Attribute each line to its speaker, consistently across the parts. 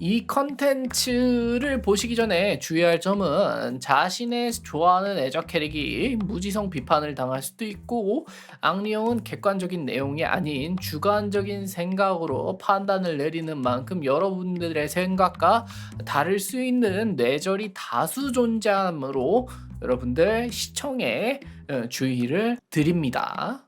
Speaker 1: 이 컨텐츠를 보시기 전에 주의할 점은 자신의 좋아하는 애적 캐릭이 무지성 비판을 당할 수도 있고 앙리형은 객관적인 내용이 아닌 주관적인 생각으로 판단을 내리는 만큼 여러분들의 생각과 다를 수 있는 뇌절이 다수 존재하므로 여러분들 시청에 어, 주의를 드립니다.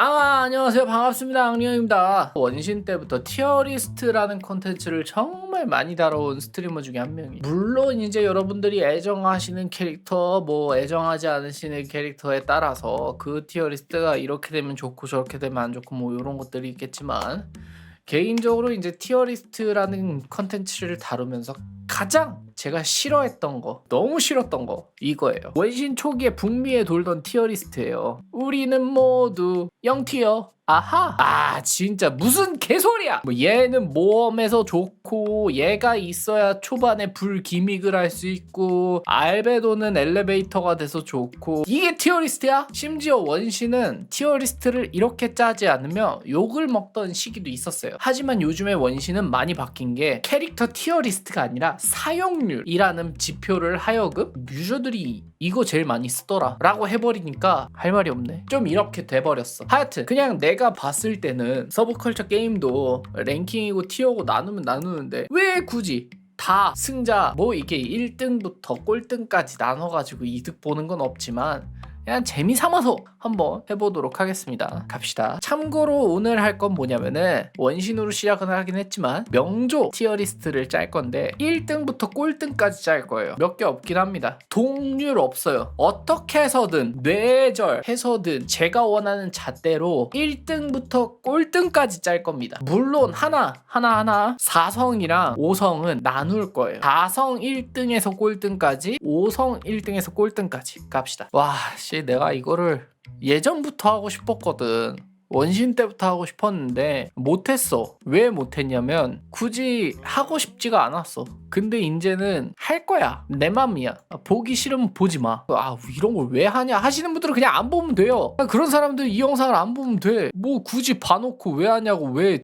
Speaker 1: 아 안녕하세요. 반갑습니다. 앙리형입니다. 원신 때부터 티어리스트라는 콘텐츠를 정말 많이 다뤄온 스트리머 중에 한 명이 물론 이제 여러분들이 애정하시는 캐릭터 뭐 애정하지 않으시는 캐릭터에 따라서 그 티어리스트가 이렇게 되면 좋고 저렇게 되면 안 좋고 뭐 이런 것들이 있겠지만 개인적으로 이제 티어리스트라는 컨텐츠를 다루면서 가장 제가 싫어했던 거 너무 싫었던 거 이거예요. 원신 초기에 북미에 돌던 티어리스트예요. 우리는 모두 0티어. 아하! 아 진짜 무슨 개소리야! 뭐 얘는 모험에서 좋고 얘가 있어야 초반에 불 기믹을 할 수 있고 알베도는 엘리베이터가 돼서 좋고 이게 티어리스트야? 심지어 원신은 티어리스트를 이렇게 짜지 않으며 욕을 먹던 시기도 있었어요. 하지만 요즘에 원신은 많이 바뀐 게 캐릭터 티어리스트가 아니라 사용 률이라는 지표를 하여금 유저들이 이거 제일 많이 쓰더라 라고 해버리니까 할 말이 없네. 좀 이렇게 돼버렸어. 하여튼 그냥 내가 봤을 때는 서브컬처 게임도 랭킹이고 티어고 나누면 나누는데 왜 굳이 다 승자 뭐 이게 1등부터 꼴등까지 나눠가지고 이득 보는 건 없지만 그냥 재미 삼아서 한번 해보도록 하겠습니다. 갑시다. 참고로 오늘 할 건 뭐냐면은 원신으로 시작은 하긴 했지만 명조 티어 리스트를 짤 건데 1등부터 꼴등까지 짤 거예요. 몇 개 없긴 합니다. 동률 없어요. 어떻게 해서든 뇌절 해서든 제가 원하는 잣대로 1등부터 꼴등까지 짤 겁니다. 물론 하나 하나 하나 4성이랑 5성은 나눌 거예요. 4성 1등에서 꼴등까지 5성 1등에서 꼴등까지 갑시다. 와 씨 내가 이거를 예전부터 하고 싶었거든. 원신 때부터 하고 싶었는데 못했어. 왜 못했냐면 굳이 하고 싶지가 않았어. 근데 이제는 할 거야. 내 맘이야. 보기 싫으면 보지 마. 아 이런 걸 왜 하냐 하시는 분들은 그냥 안 보면 돼요. 그런 사람들 이 영상을 안 보면 돼. 뭐 굳이 봐놓고 왜 하냐고 왜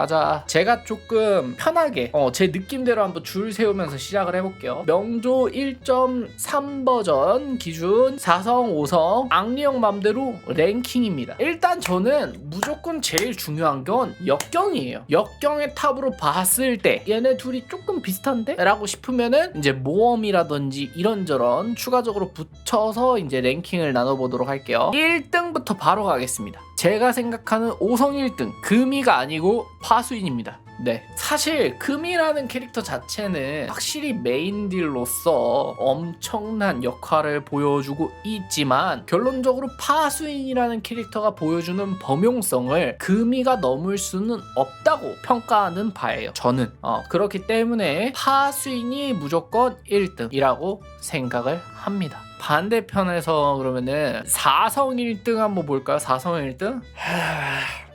Speaker 1: 가자. 제가 조금 편하게 어, 제 느낌대로 한번 줄 세우면서 시작을 해볼게요. 명조 1.3 버전 기준 4성, 5성 앙리형 맘대로 랭킹입니다. 일단 저는 무조건 제일 중요한 건 역경이에요. 역경의 탑으로 봤을 때 얘네 둘이 조금 비슷한데? 라고 싶으면은 이제 모험이라든지 이런저런 추가적으로 붙여서 이제 랭킹을 나눠보도록 할게요. 1등부터 바로 가겠습니다. 제가 생각하는 5성 1등 금이가 아니고 파수인입니다. 네. 사실 금이라는 캐릭터 자체는 확실히 메인 딜로서 엄청난 역할을 보여주고 있지만 결론적으로 파수인이라는 캐릭터가 보여주는 범용성을 금이가 넘을 수는 없다고 평가하는 바예요. 저는 어, 그렇기 때문에 파수인이 무조건 1등이라고 생각을 합니다. 반대편에서 그러면은 4성 1등 한번 볼까요? 4성 1등?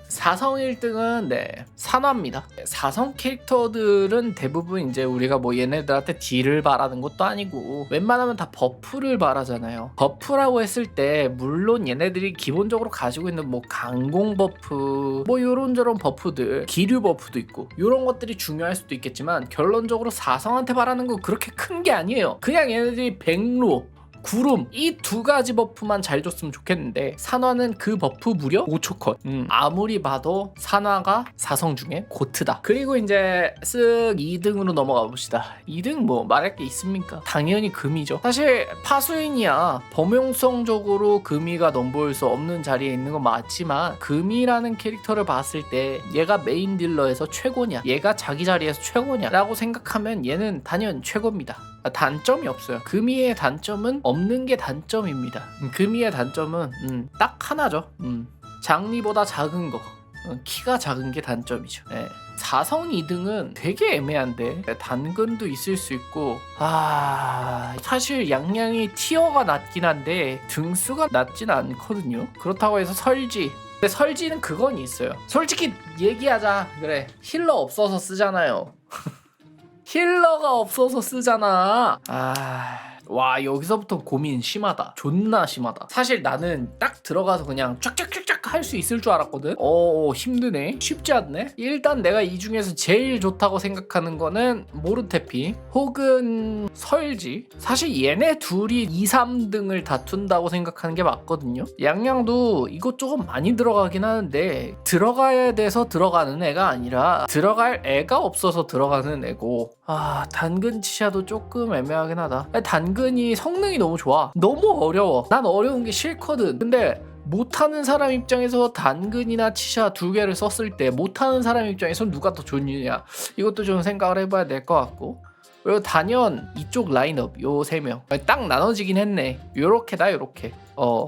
Speaker 1: 4성 1등은 네 산화입니다. 4성 캐릭터들은 대부분 이제 우리가 뭐 얘네들한테 딜을 바라는 것도 아니고 웬만하면 다 버프를 바라잖아요. 버프라고 했을 때 물론 얘네들이 기본적으로 가지고 있는 뭐 강공 버프 뭐 요런저런 버프들 기류 버프도 있고 요런 것들이 중요할 수도 있겠지만 결론적으로 4성한테 바라는 건 그렇게 큰 게 아니에요. 그냥 얘네들이 백로 구름. 이 두 가지 버프만 잘 줬으면 좋겠는데 산화는 그 버프 무려 5초 컷. 음, 아무리 봐도 산화가 4성 중에 고트다. 그리고 이제 쓱 2등으로 넘어가 봅시다. 2등 뭐 말할 게 있습니까? 당연히 금이죠. 사실 파수인이야. 범용성적으로 금이가 넘볼 수 없는 자리에 있는 건 맞지만 금이라는 캐릭터를 봤을 때 얘가 메인 딜러에서 최고냐 얘가 자기 자리에서 최고냐 라고 생각하면 얘는 단연 최고입니다 단점이 없어요. 금이의 단점은 없는 게 단점입니다. 음, 금이의 단점은 음, 딱 하나죠. 음, 장리보다 작은 거. 어, 키가 작은 게 단점이죠. 예. 4성 2등은 되게 애매한데 단근도 있을 수 있고 아 사실 양양이 티어가 낮긴 한데 등수가 낮진 않거든요 그렇다고 해서 설지 근데 설지는 그건 있어요 솔직히 얘기하자 그래 힐러 없어서 쓰잖아요 힐러가 없어서 쓰잖아. 아, 와 여기서부터 고민 심하다. 존나 심하다. 사실 나는 딱 들어가서 그냥 쫙쫙쫙쫙 할 수 있을 줄 알았거든? 어 힘드네. 쉽지 않네. 일단 내가 이 중에서 제일 좋다고 생각하는 거는 모르테피 혹은 설지. 사실 얘네 둘이 2, 3등을 다툰다고 생각하는 게 맞거든요. 양양도 이것저것 많이 들어가긴 하는데 들어가야 돼서 들어가는 애가 아니라 들어갈 애가 없어서 들어가는 애고 아 단근 치샤도 조금 애매하긴 하다. 단근이 성능이 너무 좋아. 너무 어려워. 난 어려운 게 싫거든. 근데 못하는 사람 입장에서 단근이나 치샤 두 개를 썼을 때 못하는 사람 입장에서 누가 더 좋느냐? 이것도 좀 생각을 해봐야 될 것 같고. 그리고 단연 이쪽 라인업 요 세 명. 딱 나눠지긴 했네. 요렇게다 요렇게. 어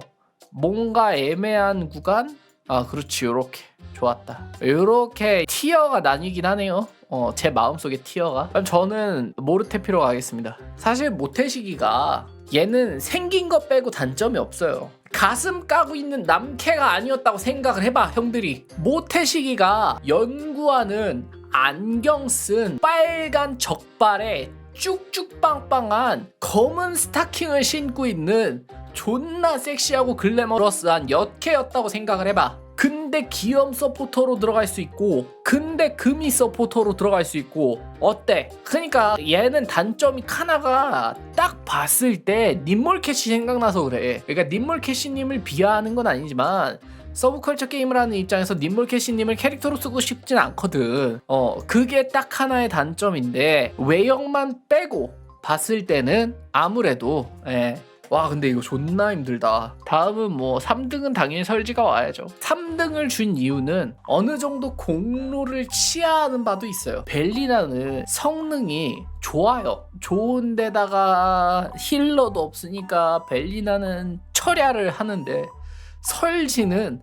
Speaker 1: 뭔가 애매한 구간 아 그렇지. 요렇게. 좋았다. 요렇게 티어가 나뉘긴 하네요. 어, 제 마음속에 티어가. 그럼 저는 모르테피로 가겠습니다. 사실 모태시기가 얘는 생긴 것 빼고 단점이 없어요. 가슴 까고 있는 남캐가 아니었다고 생각을 해봐 형들이. 모태시기가 연구하는 안경 쓴 빨간 적발에 쭉쭉 빵빵한 검은 스타킹을 신고 있는 존나 섹시하고 글래머러스한 여캐였다고 생각을 해봐. 근데 기염 서포터로 들어갈 수 있고 근데 금이 서포터로 들어갈 수 있고 어때? 그러니까 얘는 단점이 하나가 딱 봤을 때 님몰캐시 생각나서 그래 그러니까 님몰캐시님을 비하하는 건 아니지만 서브컬처 게임을 하는 입장에서 님몰캐시님을 캐릭터로 쓰고 싶진 않거든 어 그게 딱 하나의 단점인데 외형만 빼고 봤을 때는 아무래도 예, 와 근데 이거 존나 힘들다. 다음은 뭐 3등은 당연히 설지가 와야죠. 3등을 준 이유는 어느 정도 공로를 치하하는 바도 있어요. 벨리나는 성능이 좋아요. 좋은데다가 힐러도 없으니까 벨리나는 철야를 하는데 설지는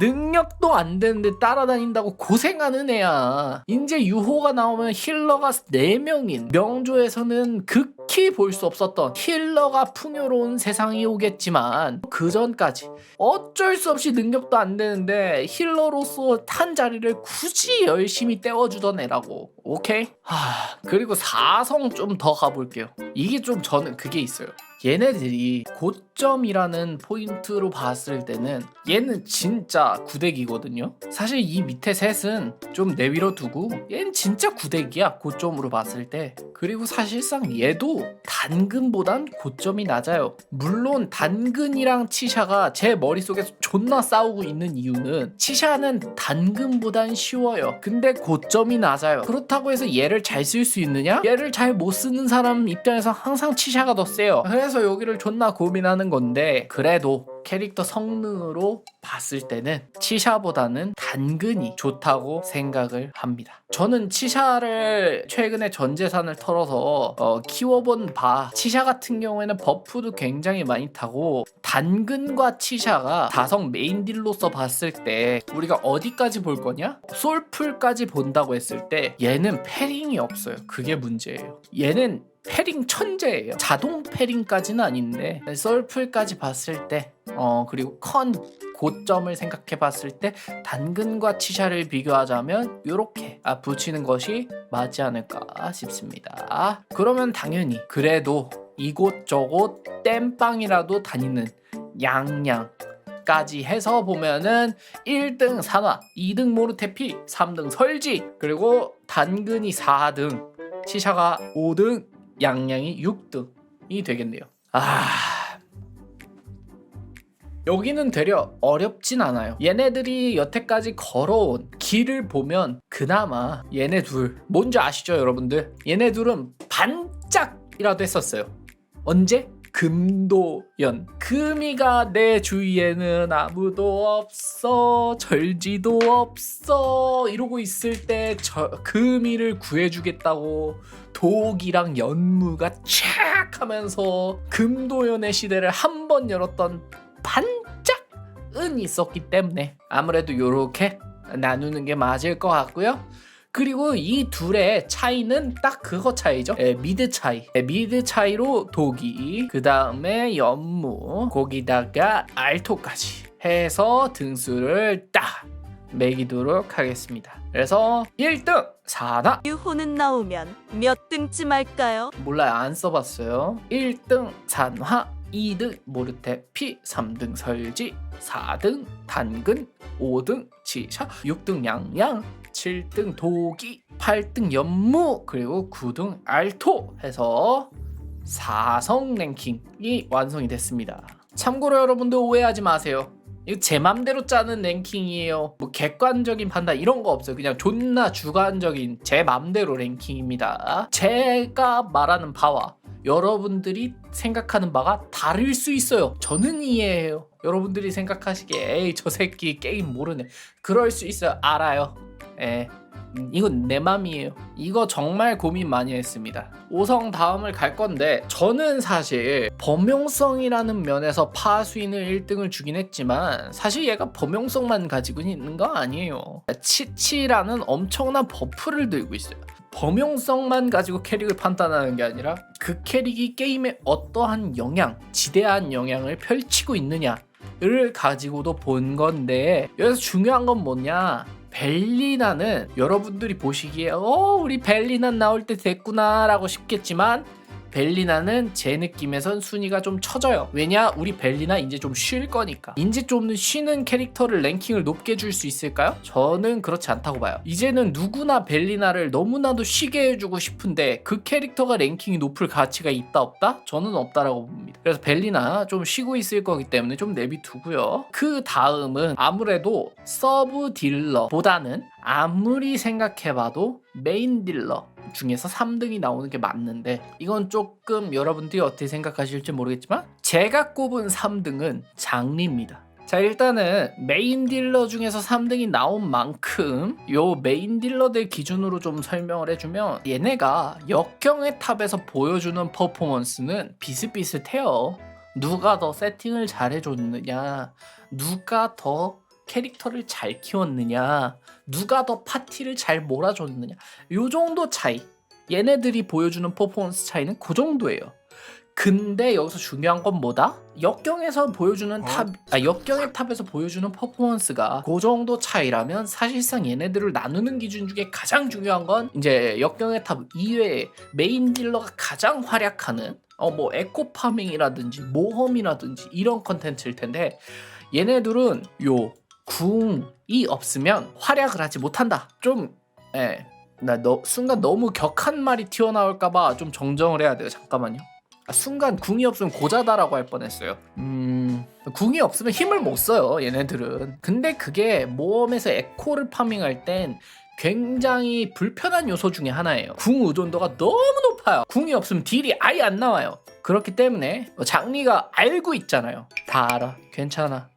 Speaker 1: 능력도 안 되는데 따라다닌다고 고생하는 애야. 이제 유호가 나오면 힐러가 4명인 명조에서는 극 히 볼 수 없었던 힐러가 풍요로운 세상이 오겠지만 그 전까지 어쩔 수 없이 능력도 안 되는데 힐러로서 탄 자리를 굳이 열심히 떼어주던 애라고. 오케이? 하, 그리고 4성 좀 더 가볼게요. 이게 좀 저는 그게 있어요. 얘네들이 고점이라는 포인트로 봤을 때는 얘는 진짜 구대기거든요. 사실 이 밑에 셋은 좀 내위로 두고 얘는 진짜 구대기야 고점으로 봤을 때. 그리고 사실상 얘도 단근보단 고점이 낮아요. 물론 단근이랑 치샤가 제 머릿속에서 존나 싸우고 있는 이유는 치샤는 단근보단 쉬워요. 근데 고점이 낮아요. 그렇다고 해서 얘를 잘 쓸 수 있느냐? 얘를 잘 못 쓰는 사람 입장에서 항상 치샤가 더 세요. 그래서 여기를 존나 고민하는 건데 그래도 캐릭터 성능으로 봤을 때는 치샤보다는 단근이 좋다고 생각을 합니다. 저는 치샤를 최근에 전 재산을 털어서 어, 키워본 바 치샤 같은 경우에는 버프도 굉장히 많이 타고 단근과 치샤가 다성 메인 딜로서 봤을 때 우리가 어디까지 볼 거냐? 솔풀까지 본다고 했을 때 얘는 패링이 없어요. 그게 문제예요. 얘는 패링 천재예요. 자동 패링까지는 아닌데 썰풀까지 봤을 때, 어 그리고 컨 고점을 생각해 봤을 때 단근과 치샤를 비교하자면 이렇게 아, 붙이는 것이 맞지 않을까 싶습니다. 그러면 당연히 그래도 이곳저곳 땜빵이라도 다니는 양양. 까지 해서 보면은 1등 산화, 2등 모르테피, 3등 설지, 그리고 단근이 4등, 치샤가 5등, 양양이 6등이 되겠네요. 아. 여기는 되려 어렵진 않아요. 얘네들이 여태까지 걸어온 길을 보면 그나마 얘네 둘 뭔지 아시죠, 여러분들? 얘네 둘은 반짝이라도 했었어요. 언제? 금도연. 금이가 내 주위에는 아무도 없어. 절지도 없어. 이러고 있을 때 저, 금이를 구해주겠다고 독이랑 연무가 촥 하면서 금도연의 시대를 한 번 열었던 반짝은 있었기 때문에 아무래도 이렇게 나누는 게 맞을 것 같고요. 그리고 이 둘의 차이는 딱 그거 차이죠. 에, 미드 차이. 에, 미드 차이로 독이, 그 다음에 연무, 거기다가 알토까지 해서 등수를 딱 매기도록 하겠습니다. 그래서 1등 사나
Speaker 2: 유호는 나오면 몇 등쯤 할까요?
Speaker 1: 몰라요 안 써봤어요 1등 산화 2등 모르테 피 3등 설지 4등 단근 5등 지샤 6등 양양 7등 도기 8등 연무 그리고 9등 알토 해서 4성 랭킹이 완성이 됐습니다 참고로 여러분들 오해하지 마세요 이거 제 맘대로 짜는 랭킹이에요. 뭐 객관적인 판단 이런 거 없어요. 그냥 존나 주관적인 제 맘대로 랭킹입니다. 제가 말하는 바와 여러분들이 생각하는 바가 다를 수 있어요. 저는 이해해요. 여러분들이 생각하시기에 에이 저 새끼 게임 모르네. 그럴 수 있어요. 알아요. 예. 음, 이건 내 맘이에요. 이거 정말 고민 많이 했습니다. 5성 다음을 갈 건데 저는 사실 범용성이라는 면에서 파수인을 1등을 주긴 했지만 사실 얘가 범용성만 가지고 있는 거 아니에요. 치치라는 엄청난 버프를 들고 있어요. 범용성만 가지고 캐릭을 판단하는 게 아니라 그 캐릭이 게임에 어떠한 영향, 지대한 영향을 펼치고 있느냐를 가지고도 본 건데 여기서 중요한 건 뭐냐? 벨리나는 여러분들이 보시기에 어 우리 벨리나 나올 때 됐구나 라고 싶겠지만 벨리나는 제 느낌에선 순위가 좀 처져요. 왜냐? 우리 벨리나 이제 좀 쉴 거니까. 이제 좀 쉬는 캐릭터를 랭킹을 높게 줄 수 있을까요? 저는 그렇지 않다고 봐요. 이제는 누구나 벨리나를 너무나도 쉬게 해주고 싶은데 그 캐릭터가 랭킹이 높을 가치가 있다 없다? 저는 없다라고 봅니다. 그래서 벨리나 좀 쉬고 있을 거기 때문에 좀 내비두고요. 그 다음은 아무래도 서브 딜러보다는 아무리 생각해봐도 메인 딜러 중에서 3등이 나오는 게 맞는데 이건 조금 여러분들이 어떻게 생각하실지 모르겠지만 제가 꼽은 3등은 장리입니다. 자 일단은 메인 딜러 중에서 3등이 나온 만큼 요 메인 딜러들 기준으로 좀 설명을 해주면 얘네가 역경의 탑에서 보여주는 퍼포먼스는 비슷비슷해요. 누가 더 세팅을 잘 해줬느냐, 누가 더 캐릭터를 잘 키웠느냐, 누가 더 파티를 잘 몰아줬느냐, 요 정도 차이. 얘네들이 보여주는 퍼포먼스 차이는 그 정도예요. 근데 여기서 중요한 건 뭐다? 역경에서 보여주는 탑, 아, 역경의 탑에서 보여주는 퍼포먼스가 그 정도 차이라면 사실상 얘네들을 나누는 기준 중에 가장 중요한 건 이제 역경의 탑 이외에 메인 딜러가 가장 활약하는 어 뭐 에코 파밍이라든지 모험이라든지 이런 컨텐츠일 텐데 얘네들은 요 궁이 없으면 활약을 하지 못한다. 좀 예. 나 너, 순간 너무 격한 말이 튀어나올까봐 좀 정정을 해야 돼요. 잠깐만요. 아, 순간 궁이 없으면 고자다라고 할 뻔했어요. 음, 궁이 없으면 힘을 못 써요. 얘네들은. 근데 그게 모험에서 에코를 파밍할 땐 굉장히 불편한 요소 중에 하나예요. 궁 의존도가 너무 높아요. 궁이 없으면 딜이 아예 안 나와요. 그렇기 때문에 장리가 알고 있잖아요. 다 알아. 괜찮아.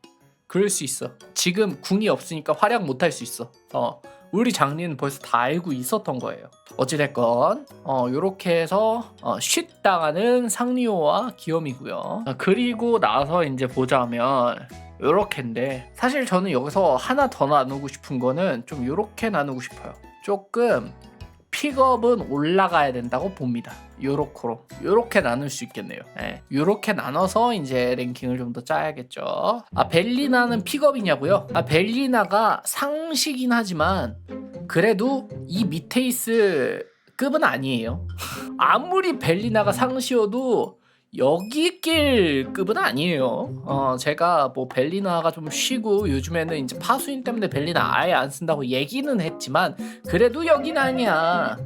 Speaker 1: 그럴 수 있어. 지금 궁이 없으니까 활약 못할 수 있어. 어. 우리 장리는 벌써 다 알고 있었던 거예요. 어찌됐건 어 요렇게 해서 어, 쉿 당하는 상리오와 기욤이고요. 어, 그리고 나서 이제 보자면 요렇게인데 사실 저는 여기서 하나 더 나누고 싶은 거는 좀 요렇게 나누고 싶어요. 조금 픽업은 올라가야 된다고 봅니다. 요렇게로 요렇게 나눌 수 있겠네요. 예, 요렇게 나눠서 이제 랭킹을 좀 더 짜야겠죠. 아 벨리나는 픽업이냐고요? 아 벨리나가 상시긴 하지만 그래도 이 밑에 있을 급은 아니에요. 아무리 벨리나가 상시여도 여기 낄 급은 아니에요. 어, 제가 뭐 벨리나가 좀 쉬고 요즘에는 이제 파수인 때문에 벨리나 아예 안 쓴다고 얘기는 했지만 그래도 여긴 아니야.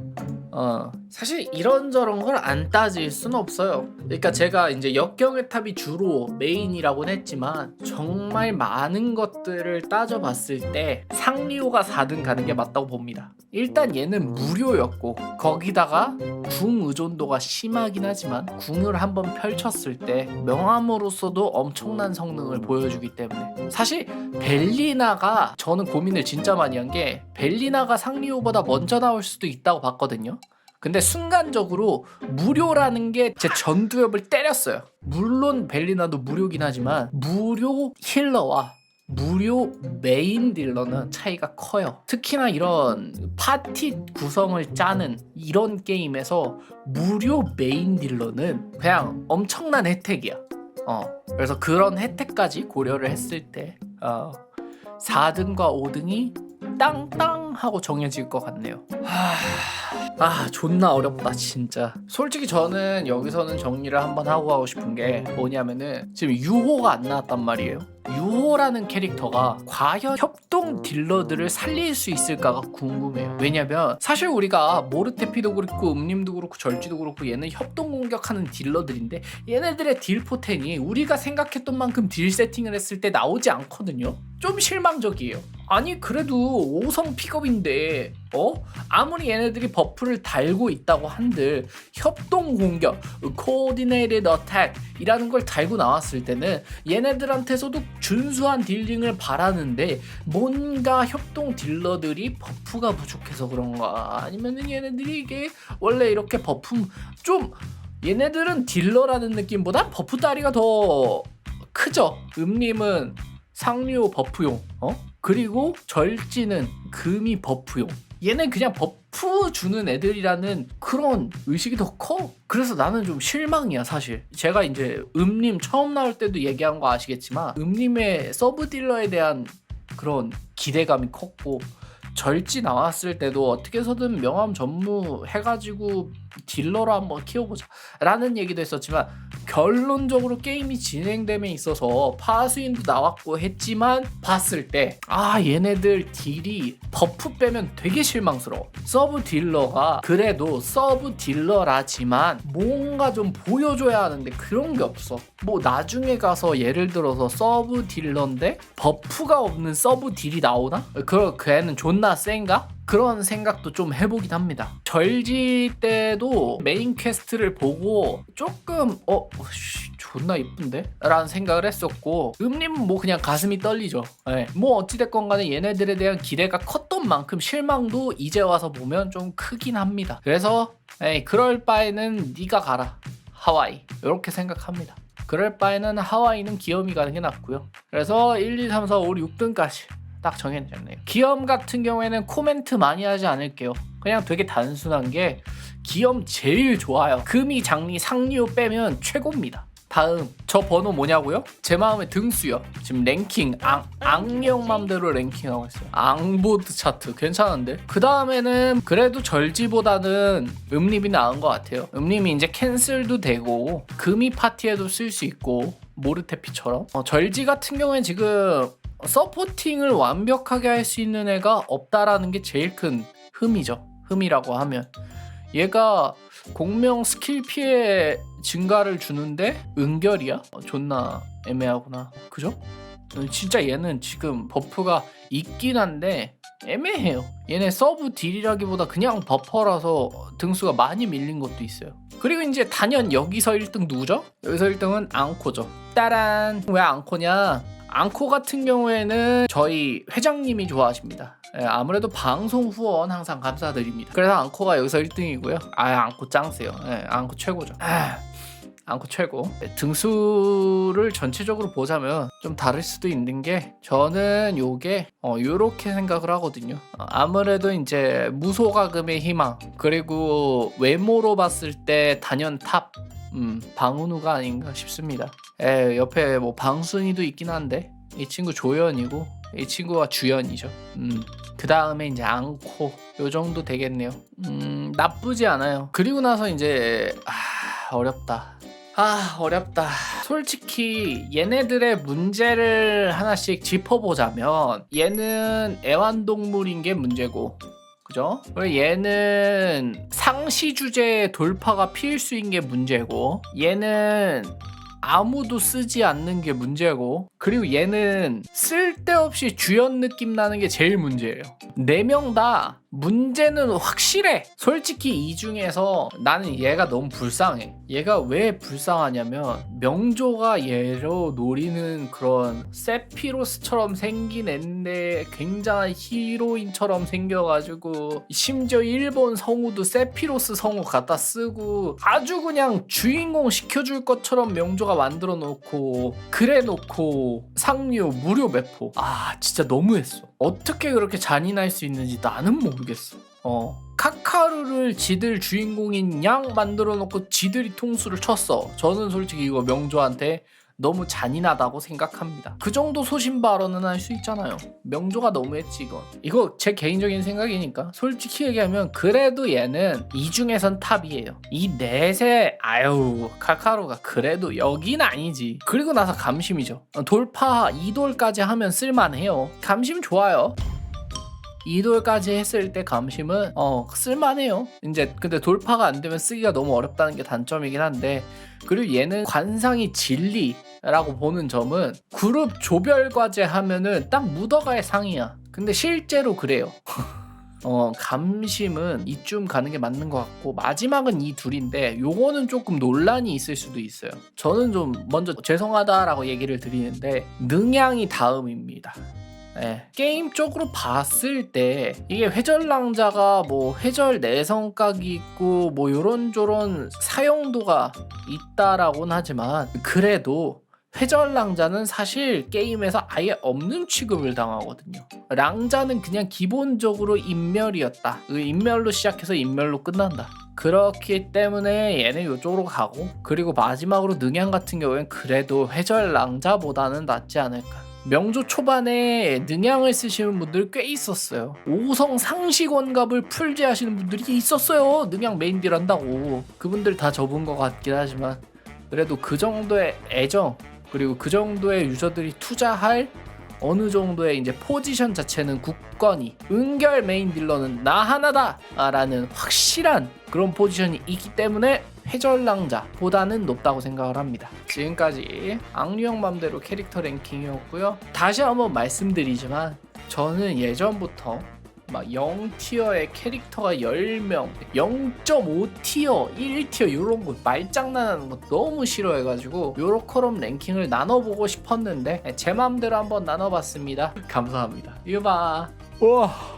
Speaker 1: 어, 사실 이런저런 걸 안 따질 수는 없어요. 그러니까 제가 이제 역경의 탑이 주로 메인이라고는 했지만 정말 많은 것들을 따져봤을 때 상리오가 4등 가는 게 맞다고 봅니다. 일단 얘는 무료였고 거기다가 궁 의존도가 심하긴 하지만 궁을 한번 펼쳤을 때 명함으로서도 엄청난 성능을 보여주기 때문에 사실 벨리나가 저는 고민을 진짜 많이 한 게 벨리나가 상리오보다 먼저 나올 수도 있다고 봤거든요. 근데 순간적으로 무료라는 게 제 전두엽을 때렸어요. 물론 벨리나도 무료긴 하지만 무료 힐러와 무료 메인 딜러는 차이가 커요. 특히나 이런 파티 구성을 짜는 이런 게임에서 무료 메인 딜러는 그냥 엄청난 혜택이야. 어. 그래서 그런 혜택까지 고려를 했을 때 어, 4등과 5등이 땅땅 하고 정해질 것 같네요. 하... 아 존나 어렵다 진짜. 솔직히 저는 여기서는 정리를 한번 하고 가고 싶은 게 뭐냐면은 지금 유호가 안 나왔단 말이에요. 유호라는 캐릭터가 과연 협동 딜러들을 살릴 수 있을까가 궁금해요. 왜냐면 사실 우리가 모르테피도 그렇고 음림도 그렇고 절지도 그렇고 얘는 협동 공격하는 딜러들인데 얘네들의 딜 포텐이 우리가 생각했던 만큼 딜 세팅을 했을 때 나오지 않거든요. 좀 실망적이에요. 아니 그래도 5성 픽업 인데 어? 아무리 얘네들이 버프를 달고 있다고 한들 협동 공격, coordinated attack 이라는 걸 달고 나왔을 때는 얘네들한테서도 준수한 딜링을 바라는데 뭔가 협동 딜러들이 버프가 부족해서 그런가 아니면은 얘네들이 이게 원래 이렇게 버프 좀 얘네들은 딜러라는 느낌보다 버프 다리가 더 크죠. 음림은 상류 버프용, 어? 그리고 절지는 금이 버프용. 얘는 그냥 버프 주는 애들이라는 그런 의식이 더 커. 그래서 나는 좀 실망이야, 사실. 제가 이제 음림 처음 나올 때도 얘기한 거 아시겠지만, 음림의 서브 딜러에 대한 그런 기대감이 컸고, 절지 나왔을 때도 어떻게 해서든 명함 전무 해가지고 딜러로 한번 키워보자 라는 얘기도 했었지만 결론적으로 게임이 진행됨에 있어서 파수인도 나왔고 했지만 봤을 때 아 얘네들 딜이 버프 빼면 되게 실망스러워 서브 딜러가 그래도 서브 딜러라지만 뭔가 좀 보여줘야 하는데 그런 게 없어 뭐 나중에 가서 예를 들어서 서브 딜러인데 버프가 없는 서브 딜이 나오나? 그, 그 애는 존나 센가? 그런 생각도 좀 해보긴 합니다. 절지 때도 메인 퀘스트를 보고 조금 어 씨, 존나 이쁜데? 라는 생각을 했었고 음림은 뭐 그냥 가슴이 떨리죠. 예. 뭐 어찌됐건 간에 얘네들에 대한 기대가 컸던 만큼 실망도 이제 와서 보면 좀 크긴 합니다. 그래서 에이, 그럴 바에는 네가 가라. 하와이. 이렇게 생각합니다. 그럴 바에는 하와이는 기염이 가는 게 낫고요. 그래서 1, 2, 3, 4, 5, 6, 6등까지 딱 정해졌네요. 기염 같은 경우에는 코멘트 많이 하지 않을게요. 그냥 되게 단순한 게 기염 제일 좋아요. 금이 장리 상류 빼면 최고입니다. 다음 저 번호 뭐냐고요? 제 마음에 등수요. 지금 랭킹 앙, 악령 맘대로 랭킹하고 있어요. 앙보드 차트 괜찮은데? 그 다음에는 그래도 절지보다는 음립이 나은 것 같아요. 음립이 이제 캔슬도 되고 금이 파티에도 쓸 수 있고 모르테피처럼 어, 절지 같은 경우에 지금 서포팅을 완벽하게 할 수 있는 애가 없다라는 게 제일 큰 흠이죠. 흠이라고 하면 얘가 공명 스킬 피해 증가를 주는데 은결이야? 어, 존나 애매하구나. 그죠? 어, 진짜 얘는 지금 버프가 있긴 한데 애매해요. 얘네 서브 딜이라기보다 그냥 버퍼라서 등수가 많이 밀린 것도 있어요. 그리고 이제 단연 여기서 1등 누구죠? 여기서 1등은 앙코죠. 따란 왜 앙코냐? 앙코 같은 경우에는 저희 회장님이 좋아하십니다. 예, 아무래도 방송 후원 항상 감사드립니다. 그래서 앙코가 여기서 1등이고요. 아, 앙코 짱세요. 예, 앙코 최고죠. 아, 앙코 최고. 네, 등수를 전체적으로 보자면 좀 다를 수도 있는 게 저는 요게 어, 요렇게 생각을 하거든요. 어, 아무래도 이제 무소가금의 희망 그리고 외모로 봤을 때 단연 탑 음, 방은우가 아닌가 싶습니다. 에, 옆에 뭐 방순이도 있긴 한데 이 친구 조연이고 이 친구가 주연이죠. 음, 그 다음에 이제 앙코 요 정도 되겠네요. 음, 나쁘지 않아요. 그리고 나서 이제 아, 어렵다. 아 어렵다. 솔직히 얘네들의 문제를 하나씩 짚어보자면 얘는 애완동물인 게 문제고 그죠? 얘는 상시 주제 돌파가 필수인 게 문제고 얘는 아무도 쓰지 않는 게 문제고 그리고 얘는 쓸데없이 주연 느낌 나는 게 제일 문제예요. 네 명 다 문제는 확실해. 솔직히 이 중에서 나는 얘가 너무 불쌍해. 얘가 왜 불쌍하냐면 명조가 얘로 노리는 그런 세피로스처럼 생긴 앤데 굉장한 히로인처럼 생겨가지고 심지어 일본 성우도 세피로스 성우 갖다 쓰고 아주 그냥 주인공 시켜줄 것처럼 명조가 만들어 놓고 그래 놓고 상류 무료 매포 아 진짜 너무했어 어떻게 그렇게 잔인할 수 있는지 나는 모르겠어. 어. 카카루를 지들 주인공인 양 만들어 놓고 지들이 통수를 쳤어. 저는 솔직히 이거 명조한테 너무 잔인하다고 생각합니다. 그 정도 소신 발언은 할 수 있잖아요. 명조가 너무했지 이거. 이거 제 개인적인 생각이니까 솔직히 얘기하면 그래도 얘는 이 중에선 탑이에요. 이 넷에 아유 카카로가 그래도 여긴 아니지. 그리고 나서 감심이죠. 어, 돌파 2돌까지 하면 쓸만해요. 감심 좋아요. 2돌까지 했을 때 감심은 어 쓸만해요. 이제 근데 돌파가 안 되면 쓰기가 너무 어렵다는 게 단점이긴 한데 그리고 얘는 관상이 진리 라고 보는 점은 그룹 조별 과제 하면은 딱 묻어갈 상이야. 근데 실제로 그래요. 어 감심은 이쯤 가는 게 맞는 것 같고 마지막은 이 둘인데 요거는 조금 논란이 있을 수도 있어요. 저는 좀 먼저 죄송하다라고 얘기를 드리는데 능양이 다음입니다. 네. 게임 쪽으로 봤을 때 이게 회전랑자가 뭐 회절 내성각이 있고 뭐 요런저런 사용도가 있다라고는 하지만 그래도 회전랑자는 사실 게임에서 아예 없는 취급을 당하거든요. 랑자는 그냥 기본적으로 인멸이었다. 그 인멸로 시작해서 인멸로 끝난다. 그렇기 때문에 얘는 이쪽으로 가고 그리고 마지막으로 능양 같은 경우엔 그래도 회전랑자보다는 낫지 않을까. 명조 초반에 능양을 쓰시는 분들 꽤 있었어요. 5성 상시권갑을 풀제하시는 분들이 있었어요. 능양 메인 딜 한다고. 그분들 다 접은 것 같긴 하지만 그래도 그 정도의 애정 그리고 그 정도의 유저들이 투자할 어느 정도의 이제 포지션 자체는 굳건히 은결 메인 딜러는 나 하나다 라는 확실한 그런 포지션이 있기 때문에 회전랑자보다는 높다고 생각을 합니다. 지금까지 악류형 맘대로 캐릭터 랭킹이었고요. 다시 한번 말씀드리지만 저는 예전부터 막 0티어의 캐릭터가 10명, 0.5티어, 1티어 이런 거 말장난하는 거 너무 싫어해가지고 요렇게럼 랭킹을 나눠보고 싶었는데 제 맘대로 한번 나눠봤습니다. 감사합니다. 유바. 와.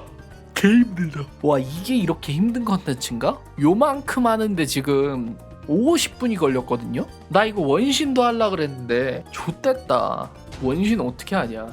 Speaker 1: 개 힘들다. 와 이게 이렇게 힘든 컨텐츠인가? 요만큼 하는데 지금 50분이 걸렸거든요? 나 이거 원신도 하려 그랬는데 좆됐다. 원신 어떻게 하냐?